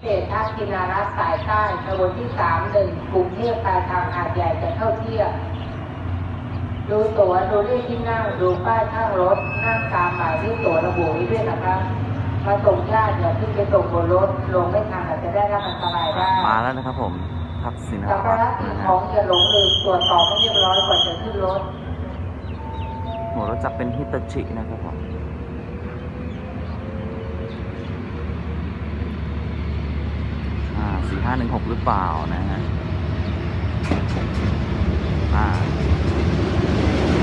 เศษท่ากินารัสายใต้ขบวนที่สามหนึ่งกรุงเทพปลายทางหาดใหญ่จะเข้าเที่ยวดูตั๋วดูเลขที่นั่งดูป้ายข้างรถนั่งตามหมายที่ตั๋วระบุไว้ด้วยนะครับมาส่งญาติอย่าขึ้นไปส่งบนรถลงไม่ทันอาจจะได้รับอันตรายได้มาแล้วนะครับผมทักษิณสัมภาระสิ่งของอย่าหลงลืมตรวจสอบให้เรียบร้อยก่อนจะขึ้นรถหัวรถจักรเป็นฮิตาชินะครับผมอ่า สี่ห้าหนึ่งหกหรือเปล่านะฮะอ่า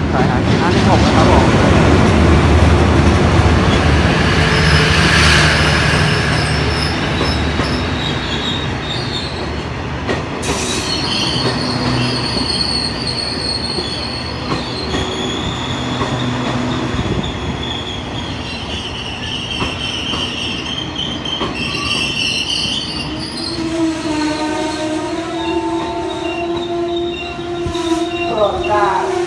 ใช่ฮะสี่ห้าหนึ่งหกนะครับผม โปรดทราที่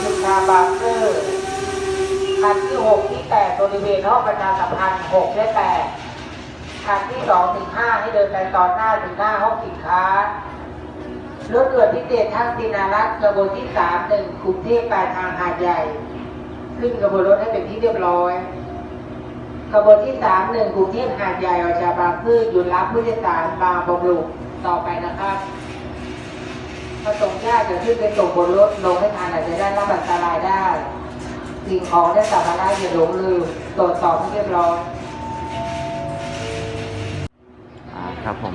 ชุมชาบางซื่อคันที่หกที่แปดบริเวณห้องประชาสัมพันธ์หกและแปดคันที่สองถึงห้าให้เดินไปตอนหน้าถึงหน้าห้องสินค้ารถด่วนพิเศษทั้งตินารักษ์กระบวนที่สามหนึ่งกรุงเทพปลายทางหาดใหญ่ ขึ้นกระบวนรถให้เป็นที่เรียบร้อยขบวนที่สามหนึ่งกรุงเทพหาดใหญ่ออกจากบางซื่อหยุดรับผู้โดยสารบางบำรุงต่อไปนะครับ ถ้าส่งญาติจะขึ้นไปส่งบนรถลงไม่ทันอาจจะได้รับอันตรายได้สิ่งของได้สัมภาระอย่าหลงลืมตรวจสอบให้เรียบร้อยครับผม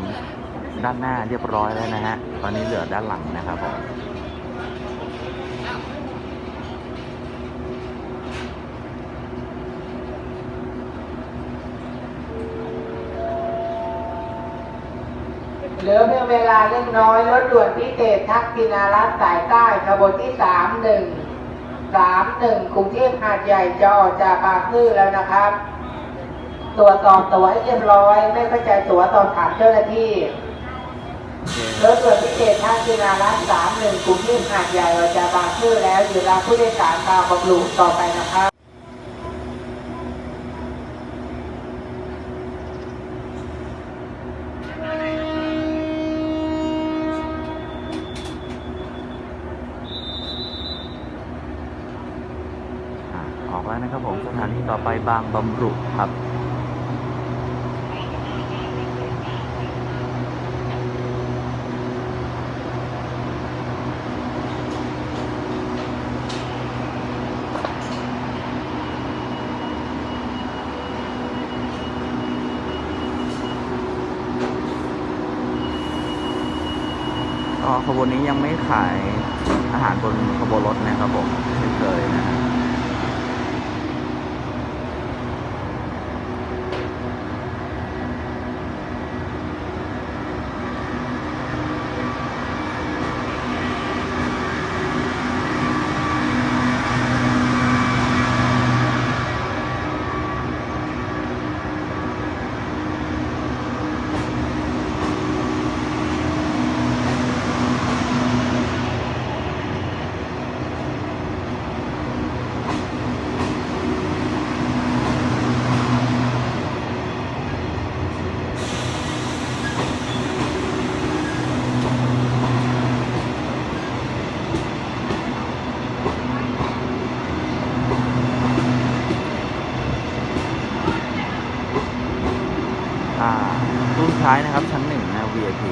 ด้านหน้าเรียบร้อยแล้วนะฮะ ตอนนี้เหลือด้านหลังนะครับผม เหลือเพียงเวลาเล็กน้อยรถด่วนพิเศษทักษิณารัฐสายใต้ขบวนที่สามหนึ่งสามหนึ่งกรุงเทพหาดใหญ่จะออกจากบางซื่อแล้วนะครับตรวจสอบตัวให้เรียบร้อย ไม่เข้าใจตัวตอนถามเจ้าหน้าที่รถด่วนพิเศษท่าจินารัตสามหนึ่งกรุงเทพหาดใหญ่ออกจากบางซื่อแล้วอยู่รับผู้โดยสารตามบำรุงต่อไปนะครับ ออกแล้วนะครับผมสถานีต่อไปบางบำรุครับก็ขบวนนี้ยังไม่ขายอาหารบนขบวนรถนะครับผมเช่นเคยนะ ตู้สุดท้ายนะครับชั้นหนึ่งนะ VIP